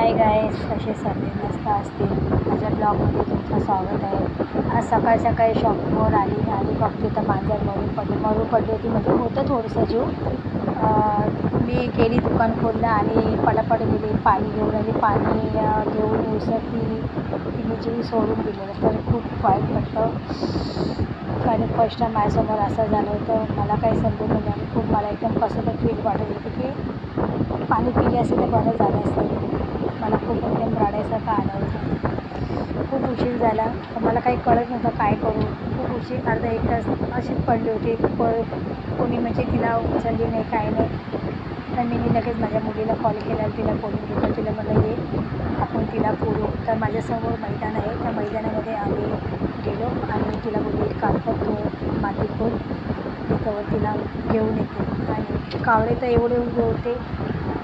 हाय guys कसे सर्वे मस्त असतील. माझ्या ब्लॉगमध्ये तुमचं स्वागत आहे. आज सकाळ सकाळी शॉपिंगवर आली आणि बघते तर मांजर मरून पडली. मरून पडली होती म्हणजे होतं थोडंसं जीव. मी गेली दुकान खोललं आणि पटापट गेली. पाणी घेऊन आली. पाणी घेऊन घेऊन उसरती तिने जीव सोडून दिलेलं तर खूप वाईट वाटतं कारण फर्स्ट टाईम माझ्यासमोर असं झालं होतं. मला काही समजत नाही आणि खूप मला एकदम कसं तर फील वाटत होतं की पाणी पिले असेल तर बरं झालं असतं. मला खूप एकदम रडायसारखं आलं होतं खूप उशीर झाला. मला काही कळत नव्हतं काय करू. खूप उशीर अर्धा एक तास अशीच पडली होती. प कोणी म्हणजे तिला उचलली नाही काय नाही. तर मी लगेच माझ्या मुलीला कॉल केला तिला बोलून घेतलं. तिला म्हणलं ये आपण तिला बोलू. तर माझ्यासमोर मैदान आहे. त्या मैदानामध्ये आम्ही गेलो आणि तिला बोलली एक माती खोल. तिथं तिला घेऊन येते. आणि कावळे तर एवढे उभे होते.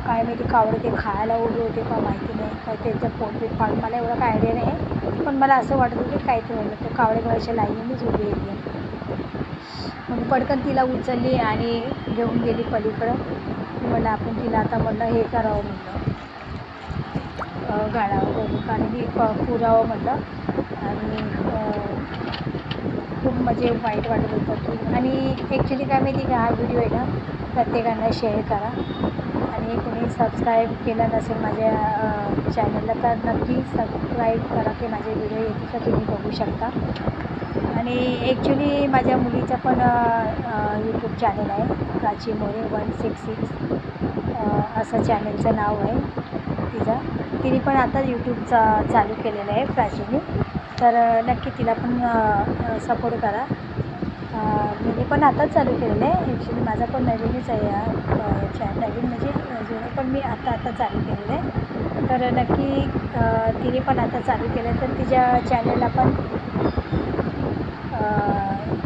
काय माहिती कावळे ते खायला उभे होते का माहिती नाही. काय त्यांचं पोट बीट पाडून मला एवढं काय आयडिया नाही. पण मला असं वाटत होतं की काहीतरी होईल. ते कावळे गव्हाच्या लाईनीनेच उभी होती मग पडकन तिला उचलली आणि घेऊन गेली पलीकडं. म्हणलं आपण तिला आता म्हणलं हे करावं म्हटलं गाडावं कारण की पुरावं म्हटलं आणि खूप म्हणजे वाईट वाटत होतं. की आणि ॲक्च्युली काय माहिती का हा व्हिडिओ आहे ना प्रत्येकांना शेअर करा. आणि कोणी सबस्क्राईब केलं नसेल माझ्या चॅनलला तर नक्की सबस्क्राईब करा की माझे व्हिडिओ येतील तर तुम्ही बघू शकता. आणि ॲक्च्युली माझ्या मुलीचं पण यूट्यूब चॅनल आहे Prachi More one six six असं चॅनलचं नाव आहे तिचं. तिने पण आता यूट्यूबचा चालू केलेलं आहे प्राचीने. तर नक्की तिला पण सपोर्ट करा. पण आताच चालू केलेलं आहे. ॲक्च्युली माझा पण नवीनच आहे हा नवीन म्हणजे जुनं पण मी आता आता चालू केलेलं आहे. तर नक्की तिने पण आता चालू केलं आहे तर तिच्या चॅनलला पण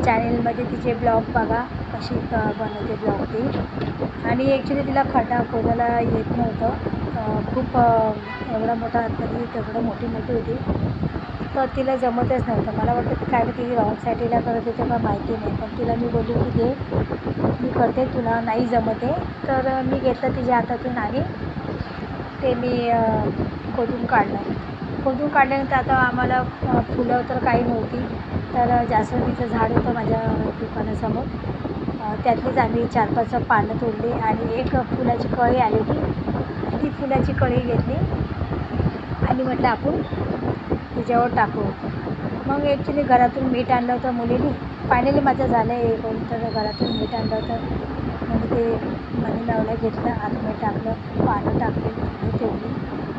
चॅनेलमध्ये तिचे ब्लॉग बघा. कशी बनवते ब्लॉग ती. आणि ॲक्च्युली तिला खड्डा खोदायला येत नव्हतं. खूप एवढा मोठा आतमध्ये तेवढं मोठी मोठी होती. तर तिला जमतच नव्हतं मला वाटतं की काय ती रॉंग साईडला करत होते का माहिती नाही. पण तिला मी बोलली की दे मी करते तुला नाही जमते तर मी घेतलं तिच्या हातातून आणि ते मी खोदून काढलं. खोदून काढल्यानंतर आता आम्हाला फुलं तर काही नव्हती. तर जास्वंदीचं झाड होतं माझ्या दुकानासमोर. त्यातलीच आम्ही चार पाच पानं तोडली आणि एक फुलाची कळी आली होती ती फुलाची कळी घेतली. आणि म्हटलं आपण तिच्यावर टाकू. मग ॲक्च्युली घरातून मीठ आणलं होतं मुलीने. फायनली माझं झालं आहे कोणतं घरातून मीठ आणलं होतं. मग ते मनी लावलं घेतलं आतमध्ये टाकलं पानं टाकली ठेवली.